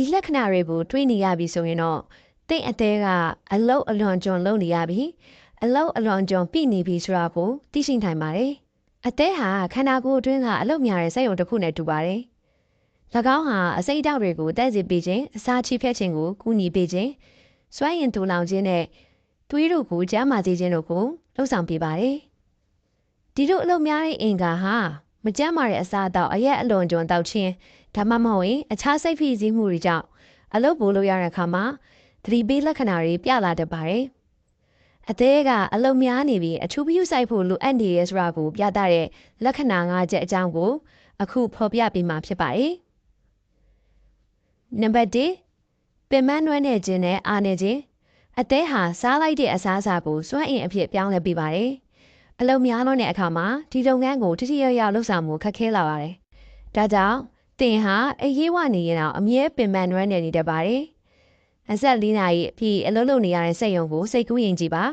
ဒီလက္ခဏာတွေကိုတွေးနေရပြီဆိုရင်တော့တင့်အသေးကအလုတ်အလွန်ကျွံလုံနေရပြီအလုတ်အလွန်ကျွံပြိနေပြီဆိုတာကိုသိရှိနိုင်ပါတယ်အသေးဟာခန္ဓာကိုယ်အတွင်းကအလုတ်များတဲ့စိတ်ယုံတစ်ခုနဲ့တူပါတယ်၎င်းဟာအစိတ်အတောက်တွေကိုတက်စီပေးခြင်းအစာချိဖက်ခြင်းကိုကူညီပေးခြင်းစွမ်းရင်တူလောင်ခြင်းနဲ့သွေးတို့ကိုကြားမာစေခြင်းတို့ကိုလှုပ်ဆောင်ပေးပါတယ်ဒီလိုအလုပ်များတဲ့အင်္ဂါဟာ မကြမ်းမာတဲ့အစာအသောက်အရက်အလွန်ကျွံတောက်ခြင်းဒါမှမဟုတ်ရင်အခြားစိတ်ဖိစီးမှုတွေကြောင့်အလုပ်ပို့လို့ရတဲ့အခါမှာသတိပေးလက္ခဏာတွေပြလာတတ်ပါတယ်အသေးကအလုံများနေပြီးအထူးပြုဆိုင်ဖို့လိုအပ်နေရဆိုတာကိုပြသတဲ့လက္ခဏာ၅ချက်အကြောင်းကိုအခုဖော်ပြပေးမှာဖြစ်ပါတယ်။နံပါတ်1ပင်မနွမ်းနေခြင်းနဲ့အာနေခြင်းအသေးဟာစားလိုက်တဲ့အစားအစာကိုစွန့်အင်အဖြစ်ပြောင်းလဲပေးပါတယ်။ အလုံများလွန်းတဲ့အခါမှာဒီလုပ်ငန်းကိုထိထိရောက်ရောက်လုပ်ဆောင်မှုခက်ခဲလာပါတယ်။ဒါကြောင့်တင်ဟာအရေးဝနေရင်တော့အမြဲပင်ပန်းနွမ်းနေနေတတ်ပါတယ်။အဆက်၄နာရီအဖြစ်အလုပ်လုပ်နေရတဲ့စက်ရုံကိုစိတ်ကူးရင်ကြည့်ပါ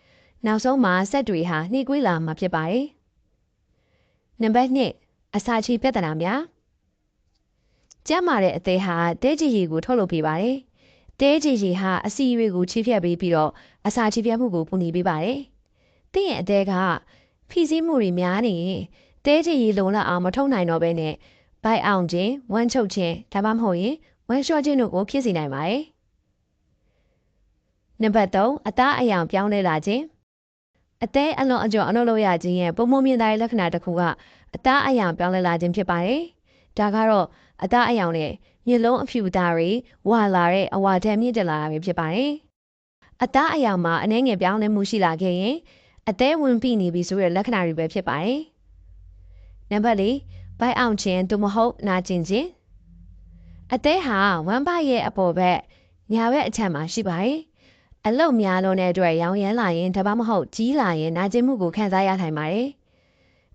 ။နောက်ဆုံးမှာစက်တွေဟာနှိကွေးလာမှာဖြစ်ပါတယ်။နံပါတ်2အစာချေပြဿနာများကျန်းမာတဲ့အသေးဟာတဲကြည်ရီကိုထုတ်လုပ်ပေးပါတယ်။တဲကြည်ရီဟာအစီအရွေကိုချိဖြတ်ပေးပြီးတော့အစာချေပြတ်မှုကိုပူနေပေးပါတယ်။ တင့်ရဲ့အသေးကဖိစီးမှုတွေများနေရင်တဲကြည်ရီလုံလောက်အောင်မထုတ်နိုင်တော့ဘဲနဲ့ဘိုက်အောင်ခြင်းဝမ်းချုပ်ခြင်းဒါမှမဟုတ်ရင်ဝမ်းလျှော့ခြင်းတို့ကိုဖြစ်စေနိုင်ပါတယ်။နံပါတ်3အသားအယောင်ပြောင်းလဲလာခြင်းအသေးအလွန်အကျော်အနှုတ်လို့ရခြင်းရဲ့ပုံမမြင်သားရဲ့လက္ခဏာတစ်ခုကအသားအယောင်ပြောင်းလဲလာခြင်းဖြစ်ပါတယ်။ဒါကတော့အသားအယောင်နဲ့မျက်လုံးအဖြူသားတွေဝါလာတဲ့အဝါဓာတ်မြင့်တက်လာတာပဲဖြစ်ပါတယ်။အသားအယောင်မှာအနှဲငယ်ပြောင်းလဲမှုရှိလာခဲ့ရင် အသေးဝင်ပြီးနေပြီဆိုတဲ့လက္ခဏာတွေပဲဖြစ်ပါတယ်။နံပါတ်4ဘိုက်အောင်ခြင်းသို့မဟုတ်နာကျင်ခြင်းအသေးဟာဝမ်းပရဲ့အပေါ်ဘက်ညာဘက်အချက်မှာရှိပါတယ်အလုတ်များလုံးတဲ့အတွက်ရောင်ရမ်းလာရင်ဒါမှမဟုတ်ကြီးလာရင်နာကျင်မှုကိုခံစားရနိုင်ပါတယ်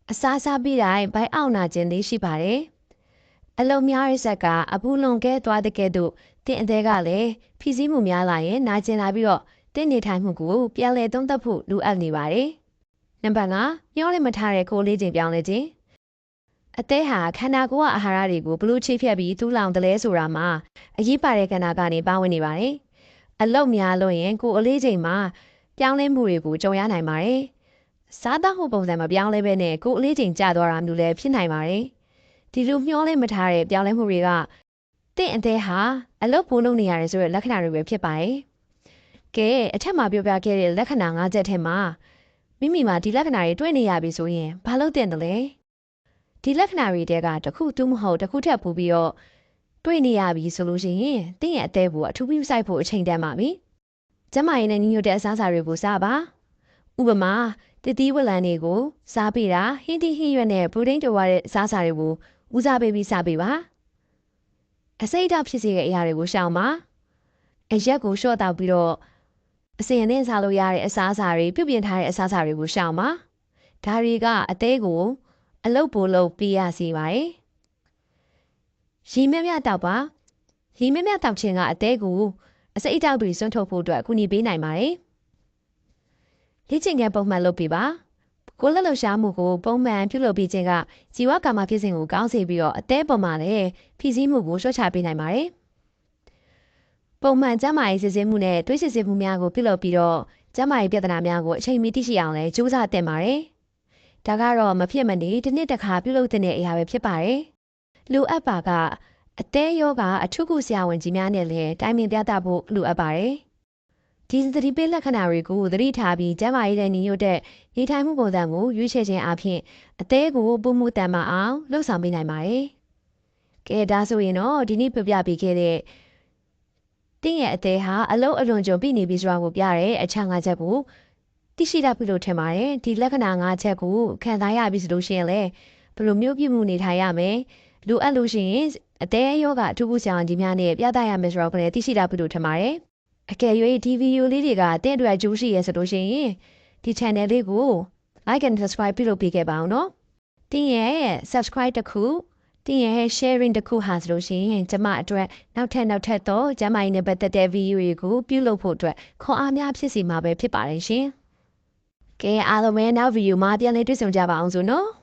အစားစားပြီးတိုင်းဘိုက်အောင်နာကျင်လေးရှိပါတယ်အလုတ်များရဲ့ဆက်ကအပူလွန်ကဲသွားတဲ့ကဲ့သို့တင့်အသေးကလည်းဖြီးစည်းမှုများလာရင်နာကျင်လာပြီးတော့ တင့်နေထိုင်မှုကိုပြန်လည်သုံးသပ်ဖို့လိုအပ်နေပါတယ်နံပါတ်5ညှောလေးမထားတဲ့ကိုလေးချိန်ပြောင်းလဲခြင်းအသေးဟာခန္ဓာကိုယ်ကအာဟာရတွေကိုဘလို့ချိဖြတ်ပြီးတူးလောင်တယ်လဲဆိုတာမှာအရေးပါတဲ့ကဏ္ဍကနေပါဝင်နေပါတယ်။အလုတ်များလို့ရင်ကိုယ်အလေးချိန်မှာပြောင်းလဲမှုတွေကိုကြုံရနိုင်ပါတယ်။စားသောက်မှုပုံစံမပြောင်းလဲဘဲနဲ့ကိုယ်အလေးချိန်ကျသွားတာမျိုးလည်းဖြစ်နိုင်ပါတယ်။ဒီလိုမျောလဲမထားတဲ့ပြောင်းလဲမှုတွေကတင့်အသေးဟာအလုတ်ပိုးလုံးနေရတယ်ဆိုတဲ့လက္ခဏာတွေပဲဖြစ်ပါတယ်။ ကဲအထက်မှာပြောပြခဲ့တဲ့လက္ခဏာ၅ချက်ထဲမှာမိမိမှာဒီလက္ခဏာတွေတွေ့နေရပြီဆိုရင်ဘာလို့တင်တယ်လဲ။ဒီလက္ခဏာတွေတဲကတစ်ခုတူးမဟုတ်တစ်ခုထပ်ပူပြီးတော့တွေ့နေရပြီဆိုလို့ရှိရင်တင့်ရဲ့အသေးကိုအထူးပြုဆိုင်ဖို့အချိန်တန်ပါပြီ။ကျမရဲ့နဲ့ညီညွတ်တဲ့အစားအစာတွေကိုစားပါ။ဥပမာတတိဝလန်တွေကိုစားပေးတာဟင်းသီးဟင်းရွက်နဲ့ပရိုတင်းတိုဝါတဲ့အစားအစာတွေကိုဦးစားပေးပြီးစားပေးပါ။အစိတ်အဓာတ်ဖြစ်စေတဲ့အရာတွေကိုရှောင်ပါ။အရက်ကိုရှော့တောက်ပြီးတော့ အစင်နဲ့စားလို့ရတဲ့အစားအစာတွေပြုပြင်ထားတဲ့အစားအစာတွေကိုရှောင်ပါ။ဒါတွေကအသေးကို အလုတ်ပိုလို့ပြရစီပါတယ်။ရီမြမြတောက်ပါရီမြမြတောက်ခြင်းကအသေးကိုအစိတ်အတောက်တွေစွန့်ထုတ်ဖို့အတွက်အကူအညီပေးနိုင်ပါတယ်။လေ့ကျင့်ခန်းပုံမှန်လုပ်ပြပါ။ကိုယ်လက်လှရှားမှုကိုပုံမှန်ပြုလုပ်ပြီးခြင်းကဇီဝကာမဖြစ်စဉ်ကိုကောင်းစေပြီးတော့အသေးပေါ်မှာလည်းဖြည့်ဆည်းမှုကိုလျှော့ချပေးနိုင်ပါတယ်။ ပုံမှန်ကျန်းမာရေးစစ်ဆေးမှုနဲ့တွေးစစ်ဆေးမှုများကိုပြုလုပ်ပြီးတော့ကျန်းမာရေးပြဿနာများကိုအချိန်မီသိရှိအောင်လည်းကြိုးစားသင့်ပါတယ်။ဒါကတော့မဖြစ်မနေတစ်နှစ်တစ်ခါပြုလုပ်တဲ့အရာပဲဖြစ်ပါတယ်။လူအပ်ပါကအသေးယောဂအထုကုဆရာဝန်ကြီးများနဲ့လည်းတိုင်ပင်ပြသဖို့လိုအပ်ပါတယ်။ဒီသတိပေးလက္ခဏာတွေကိုသတိထားပြီးကျန်းမာရေးတဲ့ညီညွတ်တဲ့နေထိုင်မှုပုံစံကိုရွေးချယ်ခြင်းအပြင်အသေးကိုပုံမှုတန်မအောင်လှုပ်ဆောင်ပေးနိုင်ပါတယ်။ကဲဒါဆိုရင်တော့ဒီနေ့ပြပြပေးခဲ့တဲ့ တင်းရဲ့အသေးဟာအလုံးအလွန်ကြုံပြီးနေပြီဆိုတာကိုပြရဲအချမ်းငါချက်ကိုသိရှိတတ်ပြီလို့ထင်ပါတယ်ဒီလက္ခဏာ၅ချက်ကိုခံစားရပြီဆိုလို့ရှိရင်လည်းဘယ်လိုမျိုးပြမှုနေထိုင်ရမယ်လိုအပ်လို့ရှိရင်အသေးယောဂအထူးဘူးဆောင်ဒီများနဲ့ပြသရမယ်ဆိုတော့လည်းသိရှိတတ်ပြီလို့ထင်ပါတယ်အကယ်၍ဒီဗီဒီယိုလေးတွေကတင့်အတွက်အကျိုးရှိရဆိုလို့ရှိရင်ဒီ channel လေးကို like and subscribe ပြုလုပ်ပေးခဲ့ပါအောင်နော်တင်းရဲ့ subscribe တခု တင်းရဲ့ sharing တခုဟာဆိုလို့ရှိရင်ကျမအတွက်နောက်ထပ်နောက်ထပ်တော့ကျမကြီးနဲ့ပတ်သက်တဲ့ဗီဒီယိုတွေကိုပြုလုပ်ဖို့အတွက်ခွန်အားများဖြစ်စီမှာပဲဖြစ်ပါတယ်ရှင်ကဲအားလုံးပဲနောက်ဗီဒီယိုမှာပြန်လည်တွေ့ဆုံကြပါအောင်စို့နော်